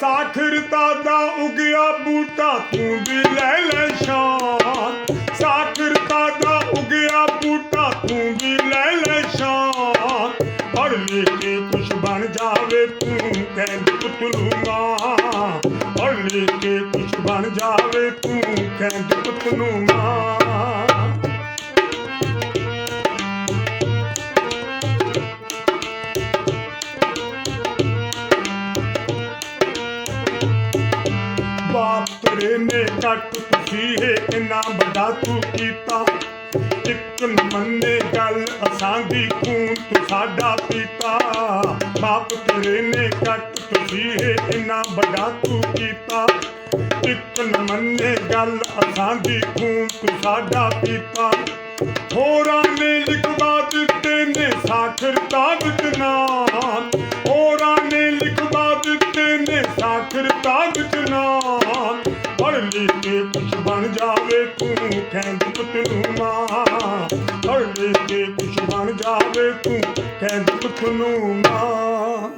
ਸਾਖਰਤਾ ਦਾ ਉਗਿਆ ਬੂਟਾ ਤੂੰ ਵੀ ਲੈ ਲੈ ਸ਼ਾਨ। ਸਾਖਰਤਾ ਦਾ ਉਗਿਆ ਬੂਟਾ ਤੂੰ ਵੀ ਲੈ ਲੈ ਸ਼ਾਨ। ਪੜ ਲੈ ਕੇ ਕੁਛ ਬਣ ਜਾਵੇ ਤੂੰ ਕਹਿੰਦ ਪੁੱਤਲੂਗਾ ਪੜ ਲੈ ਕੇ ਕੁਛ ਬਣ ਜਾਵੇ ਤੂੰ ਕਹਿੰਦ ਪੁੱਤਲੂਗਾ ਬਾਪ ਨੇ ਕੱਟ ਤੁਸੀਂ ਇਹ ਇੰਨਾ ਵੱਡਾ ਤੂੰ ਕੀਤਾ। ਇੱਕ ਮੰਨੇ ਗੱਲ ਅਸਾਂ ਦੀ ਖੂਨ ਤੂੰ ਸਾਡਾ ਪੀਤਾ। ਬਾਪ ਤੇਰੇ ਨੇ ਕੱਟ ਤੁਸੀਂ ਇਹ ਇੰਨਾ ਵੱਡਾ ਤੂੰ ਕੀਤਾ। ਇੱਕ ਮੰਨੇ ਗੱਲ ਅਸਾਂ ਦੀ ਖੂਨ ਤੂੰ ਸਾਡਾ ਪੀਤਾ। ਹੋਰਾਂ ਨੇ ਲਿਖਵਾ ਦਿੱਤੇ ਨੇ ਸਾਖਰਤਾ ਵਿੱਚ ਨਾਮ ਹੋਰਾਂ ਨੇ ਲਿਖਵਾ ਦਿੱਤੇ ਨੇ ਸਾਖਰਤਾ ਵਿੱਚ ਨਾਮ ਪੜ ਲਿਖ ਕੇ ਕੁਛ ਬਣ ਜਾਵੇ ਤੂੰ ਕਹਿੰਦ ਪੁੱਤ ਨੂੰ। ਮਾਂ ਪੜ ਲਿਖ ਕੇ ਕੁਛ ਬਣ ਜਾਵੇ ਤੂੰ ਕਹਿੰਦ ਪੁੱਤ ਨੂੰ। ਮਾਂ